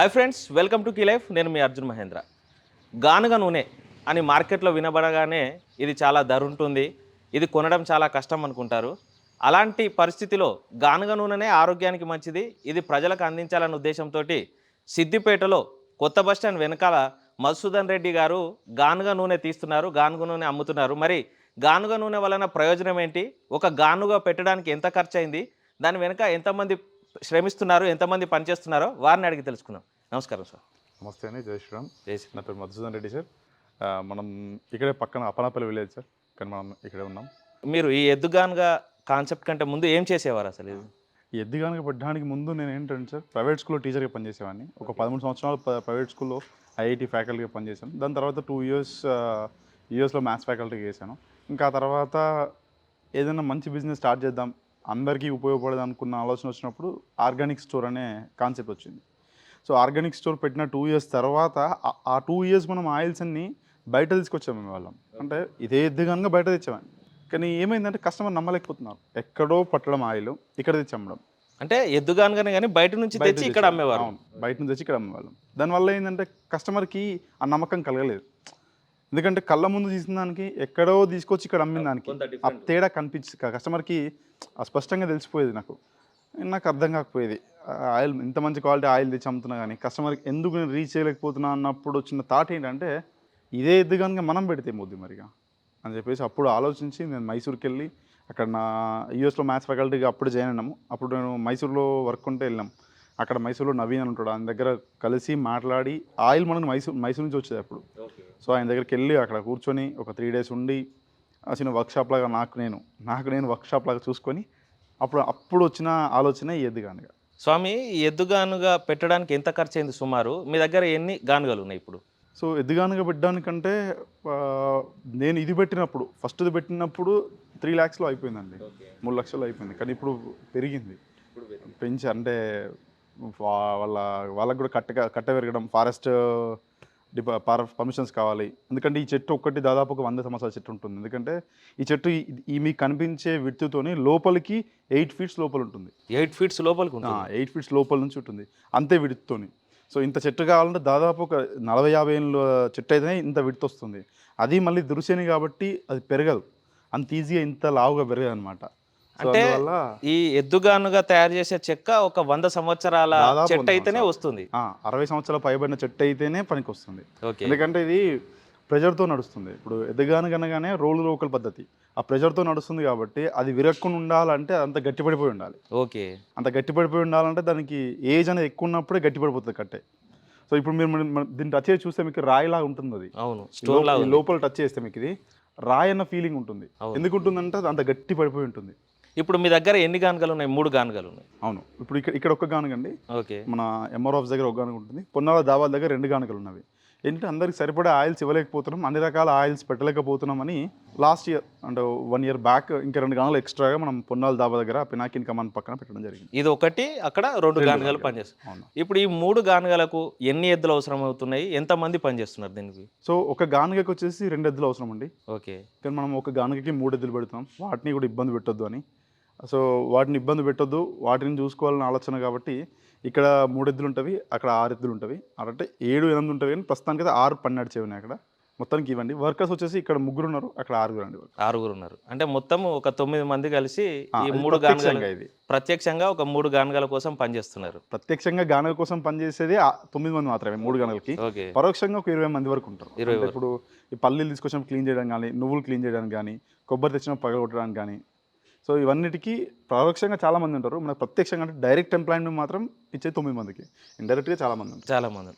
Hi friends welcome to key life నేను మీ అర్జున్ మహేంద్ర. గానుగ నూనె అని మార్కెట్లో వినబడగానే ఇది చాలా ధర ఉంటుంది ఇది కొనడం చాలా కష్టం అనుకుంటారు. అలాంటి పరిస్థితిలో గానుగ నూనెనే ఆరోగ్యానికి మంచిది. ఇది ప్రజలకు అందించాలన్న ఉద్దేశంతో సిద్దిపేటలో కొత్త బస్ స్టాండ్ వెనకాల మధుసూదన్ రెడ్డి గారు గానుగ నూనె తీస్తున్నారు. గానుగ నూనె అమ్ముతున్నారు. మరి గానుగ నూనె వలన ప్రయోజనం ఏంటి? ఒక గానుగ పెట్టడానికి ఎంత ఖర్చు అయింది దాని వెనుక ఎంతమంది శ్రమిస్తున్నారు? ఎంతమంది పనిచేస్తున్నారో వారిని అడిగి తెలుసుకుందాం. నమస్కారం సార్. నమస్తే అండి. జై శ్రీరామ్. జై శ్రీ- నా పేరు మధుసూదన్ రెడ్డి సార్. మనం ఇక్కడే పక్కన అపనాపల్లి విలేజ్ సార్. కానీ మనం ఇక్కడే ఉన్నాం. మీరు ఈ ఎద్దుగానుగా కాన్సెప్ట్ కంటే ముందు ఏం చేసేవారు అసలు ఇది? ఈ ఎద్దు కనుక పెట్టడానికి ముందు నేను ఏంటంటే సార్ ప్రైవేట్ స్కూల్లో టీచర్గా పనిచేసేవాడిని. ఒక పదమూడు సంవత్సరాలు ప్ర- ప్రైవేట్ స్కూల్లో ఐఐటి ఫ్యాకల్టీగా పనిచేశాను. దాని తర్వాత టూ ఇయర్స్ యూఎస్లో మ్యాథ్స్ ఫ్యాకల్టీగా చేశాను. ఇంకా ఆ తర్వాత ఏదైనా మంచి బిజినెస్ స్టార్ట్ చేద్దాం అందరికీ ఉపయోగపడదు అనుకున్న ఆలోచన వచ్చినప్పుడు ఆర్గానిక్ స్టోర్ అనే కాన్సెప్ట్ వచ్చింది. సో ఆర్గానిక్ స్టోర్ పెట్టిన టూ ఇయర్స్ తర్వాత ఆ- టూ ఇయర్స్ మనం ఆయిల్స్ అన్ని బయట తీసుకొచ్చాము మేము వాళ్ళం. అంటే ఇదే ఎద్దుగానుగా బయట తెచ్చామని కానీ ఏమైందంటే కస్టమర్ నమ్మలేకపోతున్నారు. ఎక్కడో పట్టడం ఆయిల్ ఇక్కడ తెచ్చి అమ్మడం అంటే ఎద్దుగానుగానే కానీ బయట నుంచి తెచ్చి ఇక్కడ అమ్మేవారు. అవును, బయట నుంచి తెచ్చి ఇక్కడ అమ్మేవాళ్ళం. దానివల్ల ఏంటంటే కస్టమర్కి ఆ నమ్మకం కలగలేదు. ఎందుకంటే కళ్ళ ముందు తీసిన దానికి ఎక్కడో తీసుకొచ్చి ఇక్కడ అమ్మిన దానికి ఆ. తేడా కనిపించి కస్టమర్కి స్పష్టంగా తెలిసిపోయేది నాకు. నాకు అర్థం కాకపోయేది. ఆయిల్ ఇంత మంచి క్వాలిటీ ఆయిల్ తెచ్చి అమ్ముతున్నా కానీ కస్టమర్కి ఎందుకు నేను రీచ్ చేయలేకపోతున్నా అన్నప్పుడు వచ్చిన థాట్ ఏంటంటే ఇదే ఎద్దు కనుక మనం పెడితే మొద్దు మరిగా? అని చెప్పేసి అప్పుడు ఆలోచించి నేను మైసూర్కి వెళ్ళి అక్కడ నా యూఎస్లో మ్యాథ్స్ ఫ్యాకల్టీగా అప్పుడు జాయిన్ అయినాము. అప్పుడు నేను మైసూర్లో వర్క్ ఉంటే వెళ్ళాం అక్కడ మైసూర్లో నవీన్ అని ఉంటాడు ఆయన దగ్గర కలిసి మాట్లాడి ఆయిల్ మనకు మైసూర్ మైసూర్ నుంచి వచ్చేది అప్పుడు. సో ఆయన దగ్గరికి వెళ్ళి అక్కడ కూర్చొని ఒక త్రీ డేస్ ఉండి చిన్న వర్క్షాప్ లాగా నాకు నేను నాకు నేను వర్క్షాప్ లాగా చూసుకొని అప్పుడు అప్పుడు వచ్చిన ఆలోచన ఈ ఎద్దుగానుగా. స్వామి ఎద్దుగానుగా పెట్టడానికి ఎంత ఖర్చు అయింది సుమారు? మీ దగ్గర ఎన్ని గానుగలు ఉన్నాయి ఇప్పుడు? సో ఎద్దుగానుగా పెట్టడానికంటే నేను ఇది పెట్టినప్పుడు ఫస్ట్ది పెట్టినప్పుడు త్రీ ల్యాక్స్లో అయిపోయిందండి. మూడు లక్షలు అయిపోయింది. కానీ ఇప్పుడు పెరిగింది. పెంచి అంటే వాళ్ళ వాళ్ళకు కూడా కట్ట కట్ట పెరగడం ఫారెస్ట్ డిపా పర్మిషన్స్ కావాలి. ఎందుకంటే ఈ చెట్టు ఒక్కటి దాదాపు ఒక వంద సంవత్సరాల చెట్టు ఉంటుంది. ఎందుకంటే ఈ చెట్టు ఈ- మీకు కనిపించే విత్తుతోని లోపలికి ఎయిట్ ఫీట్స్ లోపల ఉంటుంది. ఎయిట్ ఫీట్స్ లోపలికి ఉంటుంది. ఎయిట్ ఫీట్స్ లోపల నుంచి ఉంటుంది. అంతే విడుతోని సో ఇంత చెట్టు కావాలంటే దాదాపు ఒక నలభై యాభై ఏళ్ళ చెట్టు అయితేనే ఇంత విడత వస్తుంది. అది మళ్ళీ దురుసేని కాబట్టి అది పెరగదు. అంత ఈజీగా ఇంత లావుగా పెరగదు అనమాట అంటే ఈ ఎద్దుగానుగా తయారు చేసే చెక్క ఒక వంద సంవత్సరాల చెట్టు అయితేనే వస్తుంది. అరవై సంవత్సరాల పైబడిన చెట్టు అయితేనే పనికి వస్తుంది ఎందుకంటే ఇది ప్రెజర్తో నడుస్తుంది. ఇప్పుడు ఎదగాను కనగానే రోలు రోకల్ పద్ధతి. ఆ ప్రెజర్తో నడుస్తుంది కాబట్టి అది విరక్కుని ఉండాలంటే అంత గట్టిపడిపోయి ఉండాలి. ఓకే. అంత గట్టిపడిపోయి ఉండాలంటే దానికి ఏజ్ అనేది ఎక్కువ ఉన్నప్పుడే గట్టిపడిపోతుంది కట్టే. సో ఇప్పుడు మీరు దీన్ని టచ్ చేసి చూస్తే మీకు రాయిలాగా ఉంటుంది అది. అవును. లోపల టచ్ చేస్తే మీకు ఇది రాయి అన్న ఫీలింగ్ ఉంటుంది. ఎందుకు ఉంటుందంటే అంత గట్టి పడిపోయి ఉంటుంది. ఇప్పుడు మీ దగ్గర ఎన్ని గానుగలు ఉన్నాయి? మూడు గానుగలు ఉన్నాయి. అవును. ఇప్పుడు ఇక్కడ ఇక్కడ ఒక్క గానుగండి. ఓకే. మన ఎంఆర్ ఆఫీస్ దగ్గర ఒక గానుగ ఉంటుంది. పొన్నాల దాబాల దగ్గర రెండు గానుగలు ఉన్నవి. ఏంటంటే అందరికి సరిపడే ఆయిల్స్ ఇవ్వలేకపోతున్నాం. అన్ని రకాల ఆయిల్స్ పెట్టలేకపోతున్నాం అని లాస్ట్ ఇయర్ అంటే వన్ ఇయర్ బ్యాక్ ఇంకా రెండు గానులు ఎక్స్ట్రాగా మనం పొన్నాల దాబా దగ్గర పినాకిన్ కమాన్ పక్కన పెట్టడం జరిగింది. ఇది ఒకటి అక్కడ రెండు గానుగలు. పనిచేస్తాయి. అవును. ఇప్పుడు ఈ మూడు గానుగలకు ఎన్ని ఎద్దులు అవసరం అవుతున్నాయి? ఎంతమంది పనిచేస్తున్నారు దీనికి? సో ఒక గానుగకి వచ్చేసి రెండు ఎద్దులు అవసరం అండి ఓకే. కానీ మనం ఒక గానుగకి మూడు ఎద్దులు పెడుతున్నాం. వాటిని కూడా ఇబ్బంది పెట్టొద్దు అని. సో వాటిని ఇబ్బంది పెట్టొద్దు. వాటిని చూసుకోవాలని ఆలోచన కాబట్టి ఇక్కడ మూడు ఎద్దులు ఉంటవి అక్కడ ఆరు ఎద్దులు ఉంటవి అంటే ఏడు ఎనిమిది ఉంటవి కానీ ప్రస్తుతానికి అయితే ఆరు పని నడిచేవి అక్కడ. మొత్తానికి ఇవ్వండి. వర్కర్స్ వచ్చేసి ఇక్కడ ముగ్గురు ఉన్నారు. అక్కడ ఆరుగురు అండి. ఆరుగురు ఉన్నారు. అంటే మొత్తం ఒక తొమ్మిది మంది కలిసి ఈ మూడు గానుగలు ఇది. ప్రత్యక్షంగా ఒక మూడు గానుగల కోసం పనిచేస్తున్నారు. ప్రత్యక్షంగా గానుగ కోసం పనిచేసేది తొమ్మిది మంది మాత్రమే మూడు గానుగలకి. పరోక్షంగా ఒక ఇరవై మంది వరకు ఉంటారు. ఇరవై ఇప్పుడు ఈ పల్లీలు తీసుకొచ్చినప్పుడు క్లీన్ చేయడానికి కానీ నువ్వులు క్లీన్ చేయడానికి కానీ కొబ్బరి తెచ్చినప్పుడు పగలగొట్టడానికి కానీ సో ఇవన్నిటికీ పరోక్షంగా చాలా మంది ఉంటారు. మనకు ప్రత్యక్షంగా అంటే డైరెక్ట్ ఎంప్లాయ్మెంట్ మాత్రం ఇచ్చే తొమ్మిది మందికి. ఇండైరెక్ట్గా చాలా మంది చాలా మంది